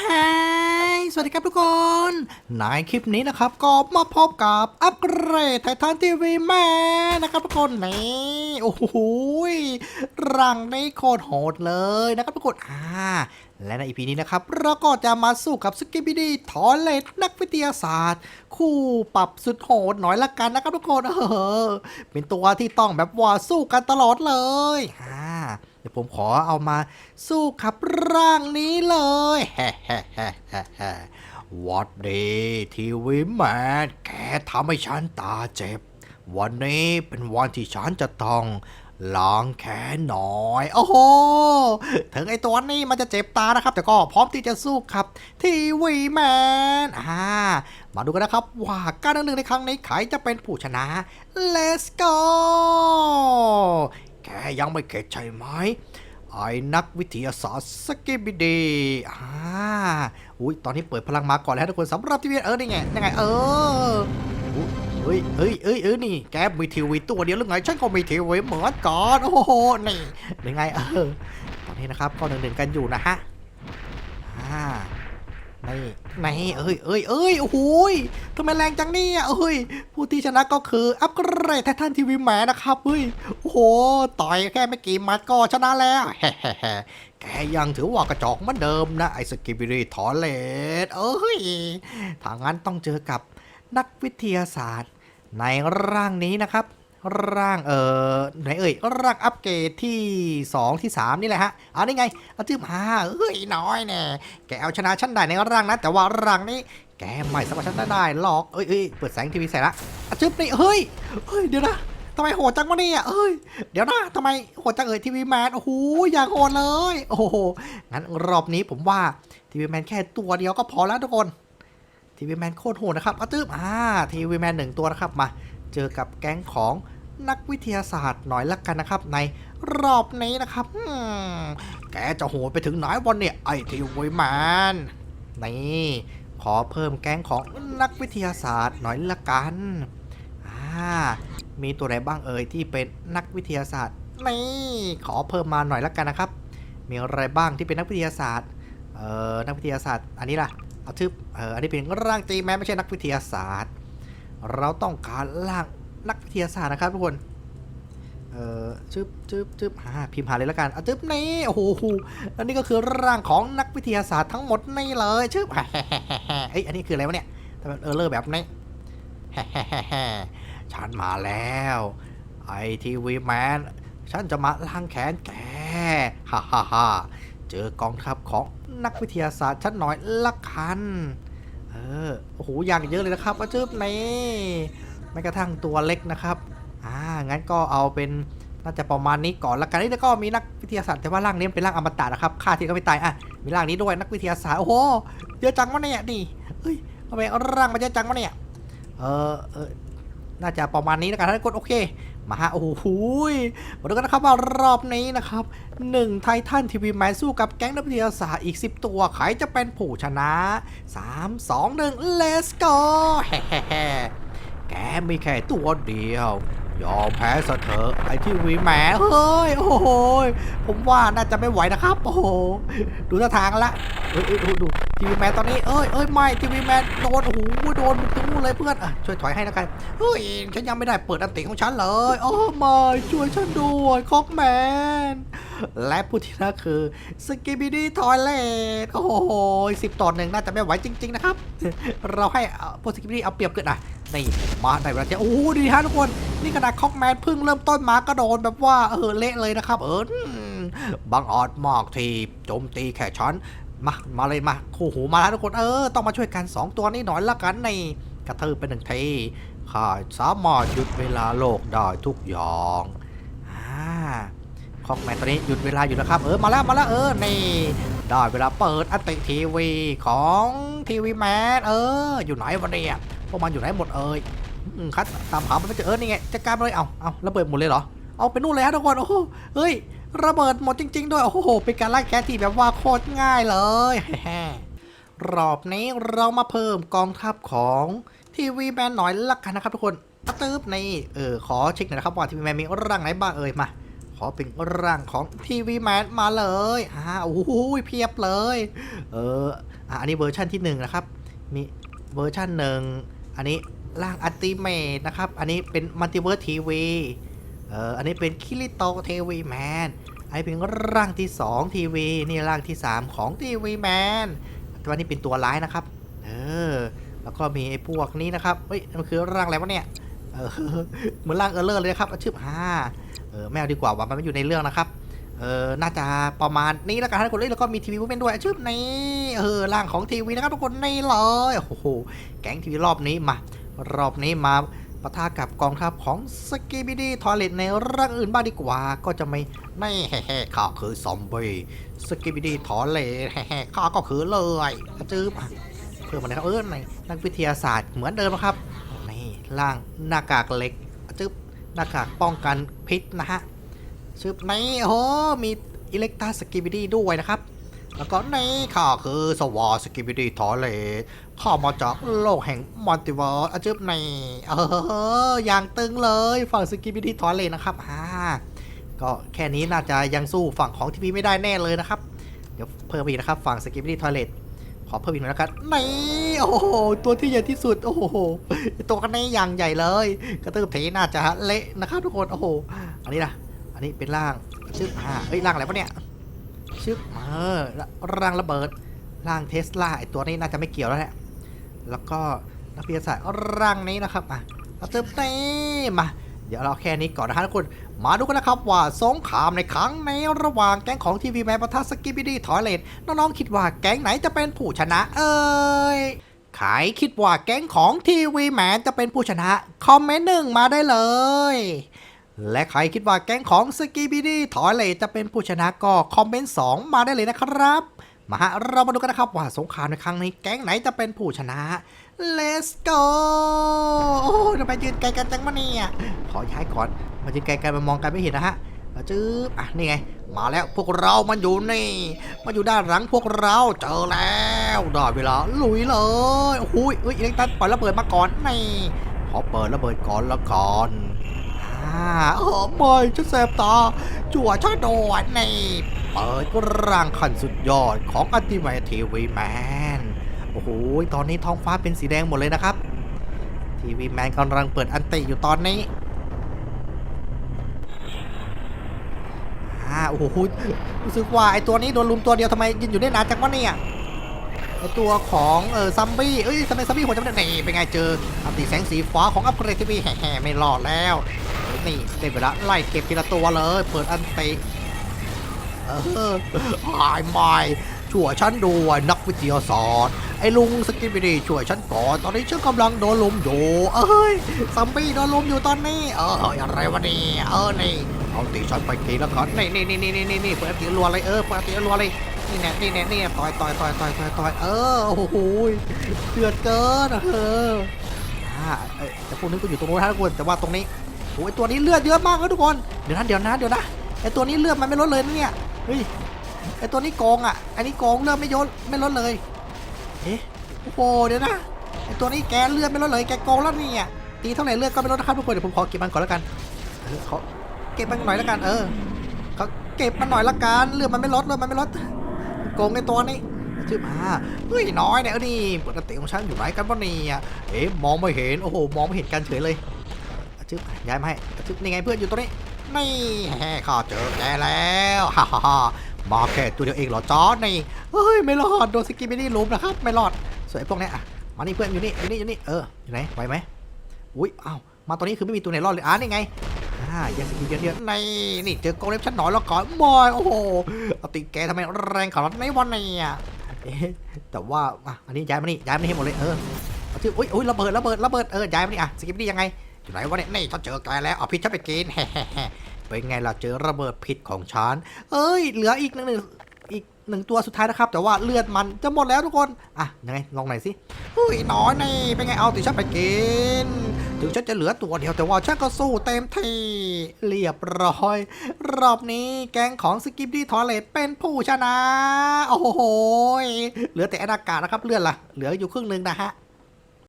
ฮยสวัสดีครับทุกคน ในคลิปนี้นะครับ ก็มาพบกับอัปเกรดไททันทีวีแม่นะครับทุกคนนี่โอ้โหรังในโคตรโหดเลยนะครับทุกคนอ่าและในอีพีนี้นะครับเราก็จะมาสู้กับสกิบิดีทอเลตนักวิทยาศาสตร์ คู่ปรับสุดโหดหน่อยละกันนะครับทุกคนเออเป็นตัวที่ต้องแบบว่าสู้กันตลอดเลยอ่า ผมขอเอามาสู้กับร่างนี้เลยแฮ่แฮ่แฮ่แฮ่วัดดีทีวีแมนแกทำให้ฉันตาเจ็บ วันนี้เป็นวันที่ฉันจะต้องล้างแขนหน่อย โอ้โห ถึงไอตัวนี้มันจะเจ็บตานะครับ แต่ก็พร้อมที่จะสู้ครับ ทีวีแมนอ่ามาดูกันนะครับ ว่าการดำเนินในครั้งนี้ใครจะเป็นผู้ชนะ Let's go แกยังไม่เข็ดใช่ไหมไอ้นักวิทยาศาสตร์สกิบิดีอ่าอุ้ยตอนนี้เปิดพลังมาก่อนแล้วทุกคนสำหรับทีวีเออนี่ไงนี่ไงเอออุ๊ยเฮ้ยเฮ้ยเฮ้ยเออนี่แกมีทีวีตัวเดียวหรือไงฉันก็มีทีวีเหมือนกันโอ้โหนี่ยังไงเออตอนนี้นะครับก็หนึ่งหนึ่งกันอยู่นะฮะอ่า นี่นี่เอ้ยเอ้ยเอ้ยโอ้โหยทำไมแรงจังเนี่ยเอ้ย ผู้ที่ชนะก็คืออัปเกรดไททันทีวีแมนนะครับเฮ้ยโอ้โห ต่อยแค่ไม่กี่มัดก็ชนะแล้วแฮ่แกยังถือว่ากระจอกเหมือนเดิมนะ ไอสกิบิรีทอเลตเอ้ยถ้างั้นต้องเจอกับนักวิทยาศาสตร์ในร่างนี้นะครับ ร่างเอ่อไหนเอ่ยร่างอัปเกรดที่ 2 ที่ 3 นี่แหละฮะเอานี่ไงเอาจื้อมาเอ้ยน้อยแน่แกเอาชนะฉันได้ในร่างนะแต่ว่าร่างนี้แกไม่สามารถชนะได้หรอกเอ้ยเอ้ยเปิดแสงทีวีใส่ละอาจื้อนี่เฮ้ยเฮ้ยเดี๋ยวนะทำไมโหดจังวะเนี่ยเอ้ย เดี๋ยวนะทำไมโหดจังเอ่ยทีวีแมน โอ้โห อยากโหดเลย โอ้โห งั้นรอบนี้ผมว่าทีวีแมนแค่ตัวเดียวก็พอแล้วทุกคน ทีวีแมนโคตรโหดนะครับอาตืบอ่าทีวีแมนหนึ่งตัวนะครับ มา เจอกับแก๊งของ นักวิทยาศาสตร์หน่อยละกันนะครับ ในรอบนี้นะครับแกจะโหดไปถึงไหนวันเนี่ยไอทีวีแมนนี่ขอเพิ่มแก๊งของนักวิทยาศาสตร์หน่อยละกันอ่ามีตัวไหนบ้างเอ่ยที่เป็นนักวิทยาศาสตร์นี่ขอเพิ่มมาหน่อยละกันนะครับ มีอะไรบ้างที่เป็นนักวิทยาศาสตร์เอ่อนักวิทยาศาสตร์ อันนี้ล่ะเอาทึบเอออันนี้เป็นร่างตีแม้ไม่ใช่นักวิทยาศาสตร์ เราต้องการร่าง นักวิทยาศาสตร์นะครับทุกคน เอ่อจึ๊บจึ๊บจึ๊บหาพิมพ์หาเลยแล้วกันเอาจึ๊บนี่โอ้โหอันนี้ก็คือร่างของนักวิทยาศาสตร์ทั้งหมดนี่เลยจึ๊บเอ้ยอันนี้คืออะไรวะเนี่ยทำไมเออเลอร์แบบนี้ฉันมาแล้วไอทีวีแมนฉันจะมาล้างแขนแกฮ่าฮ่าฮ่าเจอกองทัพของนักวิทยาศาสตร์ฉันน่อยละกัน เออ โอ้โห อย่างเยอะเลยนะครับว่าจืบนี่ แม้กระทั่งตัวเล็กนะครับอ่างั้นก็เอาเป็นน่าจะประมาณนี้ก่อนละกันนี่แล้วก็มีนักวิทยาศาสตร์แต่ว่าร่างนี้เป็นร่างอมตะนะครับฆ่าที่ก็ไม่ตายอะมีร่างนี้ด้วยนักวิทยาศาสตร์โอ้โหเยอะจังวะเนี่ยนี่เฮ้ยทำไมร่างมันเยอะจังวะเนี่ยเออเออน่าจะประมาณนี้แล้วกันท่านกดโอเคมาฮะโอ้โหยมาดูกันนะครับว่ารอบนี้นะครับ1ไททันทีวีแมนสู้กับแก๊งนักวิทยาศาสตร์อีก 10 ตัวใครจะเป็นผู้ชนะ 3 2 1 let's go แฮ่ๆ แกมีแค่ตัวเดียว ยอมแพ้ซะเถอะไอทีวีแหมเฮ้ย โอ้โหผมว่าน่าจะไม่ไหวนะครับ โอ้โห ดูท่าทางละเอ้ยเอ้ยดูดูทีวีแมนตอนนี้เอ้ยเอ้ยไม่ทีวีแมนโดนโอ้โหโดนถึงนู่นเลยเพื่อนอะช่วยถอยให้แล้วกันเฮ้ยฉันยังไม่ได้เปิดอันติของฉันเลยโอ้ไม่ช่วยฉันด้วยคอกแมนและผู้ที่ชนะคือสกิบิดี้ทอยเลตโอ้โหสิบต่อหนึ่งน่าจะไม่ไหวจริง ๆ นะครับ เราให้พวกสกิบิดี้เอาเปรียบเกินอะ นี่มาในเวลาเที่ยงโอ้ดีฮะทุกคน นี่ขนาดคอกแมนเพิ่งเริ่มต้นมาก็โดนแบบว่าเออเละเลยนะครับ เออบังอาจมากทีโจมตีแค่ฉันมามาเลยมาคู่หูมาแล้วทุกคนเออต้องมาช่วยกัน 2 ตัวนี้หน่อยละกันในกระเทือเป็นหนึ่งทีข้าสามารถหยุดเวลาโลกได้ทุกอย่างอ่าคอกแมนตัวนี้หยุดเวลาอยู่นะครับ เออมาแล้วมาแล้วเออนี่ได้เวลาเปิดอัตติทีวีของทีวีแมนเออ อยู่ไหนวะเนี่ย พวกมันอยู่ไหนหมดเอ่ยคัดตามหามันไม่เจอเออนี่ไงจัดการมันเลยเอาเอาระเบิดหมดเลยเหรอเอาไปนู่นเลยฮะทุกคนโอ้โหเฮ้ยระเบิดหมดจริง ๆ ด้วยโอ้โหเป็นการไล่แก๊สที่แบบว่าโคตรง่ายเลยรอบนี้เรามาเพิ่มกองทัพของทีวีแมนหน่อยละกันนะครับทุกคนอะตืบในเออขอเช็คหน่อยนะครับว่าทีวีแมนมีร่างไหนบ้างเอ่ยมาขอเป็นร่างของทีวีแมนมาเลยอ่าโอ้โหเพียบเลย เอออะอันนี้เวอร์ชันที่หนึ่งนะครับมีเวอร์ชันหนึ่ง อันนี้ร่างอัลติเมทนะครับ อันนี้เป็นมัลติเวิร์สทีวีเอออันนี้เป็นคิริโตทีวีแมนอันนี้เป็นร่างที่2ทีวีนี่ร่างที่ 3 ของทีวีแมนตัวนี้เป็นตัวร้ายนะครับ เออ แล้วก็มีไอ้พวกนี้นะครับ เฮ้ย มันคือร่างอะไรวะเนี่ย เออ เหมือนร่างเออร์เลอร์เลยครับชื่อฮ่าเออ ไม่เอาดีกว่าว่ามันไม่อยู่ในเรื่องนะครับ เออ น่าจะประมาณนี้แล้วกันทุกคนเอ้ยแล้วก็มีทีวีวูแมนด้วยชื่อนี้เออร่างของทีวีนะครับทุกคนนี่เลยโอ้โหแก๊งทีวีรอบนี้มารอบนี้มาปะทะกับกองทัพของสกีบิดี้ทอร์เรตในร่างอื่นบ้างดีกว่า ก็จะไม่ไม่แห่ๆข้าคือซอมบี้สกีบิดี้ทอร์เรตแห่ๆข้าก็คือเลยจื๊บเพิ่มมาเลยครับเออในนักวิทยาศาสตร์เหมือนเดิมครับนี่ร่างหน้ากากเล็กจึ๊บหน้ากากป้องกันพิษนะฮะ ชึบในโอ้โหมีอิเล็กตาสกิบิดี้ด้วยนะครับ แล้วก็ในข้าคือสวอสกิบิดี้ทอเลตข้ามาจากโลกแห่งมัลติเวิร์สอะจึ๊บนี่เอออย่างตึงเลยฝั่งสกิบิดี้ทอเลตนะครับอ่าก็แค่นี้น่าจะยังสู้ฝั่งของทีวีไม่ได้แน่เลยนะครับ เดี๋ยวเพิ่มอีกนะครับฝั่งสกิบิดี้ทอเลตขอเพิ่มอีกหน่อยแล้วกันนี่โอ้โห ตัวที่ใหญ่ที่สุด โอ้โห ตัวกันนี้อย่างใหญ่เลย กระตือเพน่าจะเละนะครับทุกคน โอ้โห อันนี้นะ อันนี้เป็นร่างชื่ออ่าเอ้ยร่างอะไรปะเนี่ยชื่อเออร่างระเบิดร่างเทสลาไอตัวนี้น่าจะไม่เกี่ยวแล้วแหละแล้วก็นักวิทยาศาสตร์ร่างนี้นะครับอะเราเติมเต้มาเดี๋ยวเราแค่นี้ก่อนนะฮะทุกคน มาดูกันนะครับว่าสงครามในครั้งในระหว่างแก๊งของทีวีแมนปะทะสกิบิดี้ถอยเลนน้องๆคิดว่าแก๊งไหนจะเป็นผู้ชนะ เอ้ยใครคิดว่าแก๊งของทีวีแมนจะเป็นผู้ชนะ คอมเมนต์หนึ่งมาได้เลย และใครคิดว่าแก๊งของสกิบิดี้ถอยเลนจะเป็นผู้ชนะก็คอมเมนต์สองมาได้เลยนะครับ มาฮะเรามาดูกันนะครับว่าสงครามในครั้งนี้แก๊งไหนจะเป็นผู้ชนะ Let's go โอ้ทำไมยืนไกลกันจังมะเนี่ย ขอย้ายก่อนมายืนไกลๆมันมองกันไม่เห็นนะฮะจื๊บอะนี่ไง มาแล้วพวกเรามันอยู่นี่มาอยู่ด้านหลังพวกเราเจอแล้วได้เวลาลุยเลยโอ้โหเอ้ยอิเล็กตันปล่อยระเบิดมาก่อนนี่ขอเปิดระเบิดก่อนละก่อน อ่าเออไม่จะแสบตา จั่วชาโดนนี่เปิดร่างขันสุดยอดของอัติเมททีวีแมน โอ้โห ตอนนี้ท้องฟ้าเป็นสีแดงหมดเลยนะครับ ทีวีแมนกำลังเปิดอันติอยู่ตอนนี้อ่าโอ้โห รู้สึกว่าไอตัวนี้โดนลุมตัวเดียวทำไมยืนอยู่ได้นานจังวะเนี่ย ตัวของเออซัมบี้เอ้ยทำไมซัมบี้หัวจะไม่ได้นี่เป็นไงเจออันติแสงสีฟ้าของอัปเกรดทีวีแห่ๆไม่รอดแล้วนี่ได้เวลาไล่เก็บทีละตัวเลย เปิดอันติเออหายไม่ช่วยฉันด้วยนักวิทยาศาสตร์ไอ้ลุงสกิปปี้ดีช่วยฉันก่อนตอนนี้ฉันกำลังโดนลมอยู่เอ้ยซัมบี้โดนลมอยู่ตอนนี้ เอออะไรวะนี่เออนี่เอาตีฉันไปทีแล้วกันนี่นี่นี่นี่นี่นี่เปิดตีรัวเลยเออเปิดตีรัวเลย นี่แน่นี่แน่นี่ต่อยต่อยต่อยต่อยต่อยต่อยเออโอ้โหเดือดเกินเอออ่าเอ้ยแต่พวกนี้ก็อยู่ตรงนู้นนะทุกคนแต่ว่าตรงนี้โอ้ยตัวนี้เลือดเยอะมากเลยทุกคนเดี๋ยวนะเดี๋ยวนะเดี๋ยวนะไอตัวนี้เลือดมันไม่ลดเลยนะเนี่ยเฮ้ยไอตัวนี้โกงอะอันนี้โกงเลือดไม่ยดไม่ลดเลยเอ๊ะโอ้โหเดี๋ยวนะไอตัวนี้แกเลือดไม่ลดเลยแกโกงแล้วเนี่ยตีเท่าไหร่เลือดก็ไม่ลดนะครับทุกคนเดี๋ยวผมขอเก็บมันก่อนแล้วกันเขาเก็บมันหน่อยแล้วกันเออเขาเก็บมันหน่อยละกันเลือดมันไม่ลดเลยมันไม่ลด โกงไอตัวนี้ชื่อมาเฮ้ยน้อยเนี่ยนี่ปกติของฉันอยู่ไหนกันวะเนี่ยเอ๊ะมองไม่เห็นโอ้โหมองไม่เห็นกันเฉยเลยชื่อย้ายมาให้ชื่อนี่ไงเพื่อนอยู่ตรงนี้นี่แฮ่ข้าเจอแกแล้วฮ่าฮ่าฮ่ามาแค่ตัวเดียวเองเหรอจอร์ดนี่เฮ้ยไม่รอดโดนสกิม่ได้ลุมนะครับไม่รอดสวยพวกเนี้ยอะมานี่เพื่อนอยู่นี่อยู่นี่อยู่นี่เอออยู่ไหนไหวไหมอุ้ยอ้าวมาตัวนี้คือไม่มีตัวไหนรอดเลยอะนี่ไง อ่ายังสกิปเยอะๆนี่นี่เจอกองเล็บชั้นหน่อยแล้วก่อนบอยโอ้โหเอาติแกทำไมแรงขนาดนี้วันนี้อะเอ๊ะแต่ว่าอะอันนี้ย้ายมานี่ย้ายมานี่ให้หมดเลยเออเอาที่อุ้ยอุ้ยระเบิดระเบิดระเบิดเออย้ายมานี่อะสกิปนี่ยังไงอยู่ไหนวะเนี่ยนี่ฉันเจอแกแล้วเอาพิษฉันไปกินเป็นไงล่ะเจอระเบิดพิษของฉันเอ้ยเหลืออีกหนึ่งหนึ่งอีกหนึ่งตัวสุดท้ายนะครับ แต่ว่าเลือดมันจะหมดแล้วทุกคนอะยังไงลองหน่อยสิเฮ้ยน้อยนี่เป็นไงเอาติฉันไปกิน ถึงฉันจะเหลือตัวเดียวแต่ว่าฉันก็สู้เต็มที่เรียบร้อย รอบนี้แกงของสกิปดี้ทอเลตเป็นผู้ชนะ โอ้โห เหลือแต่อากาศนะครับเลือดล่ะเหลืออยู่ครึ่งหนึ่งนะฮะ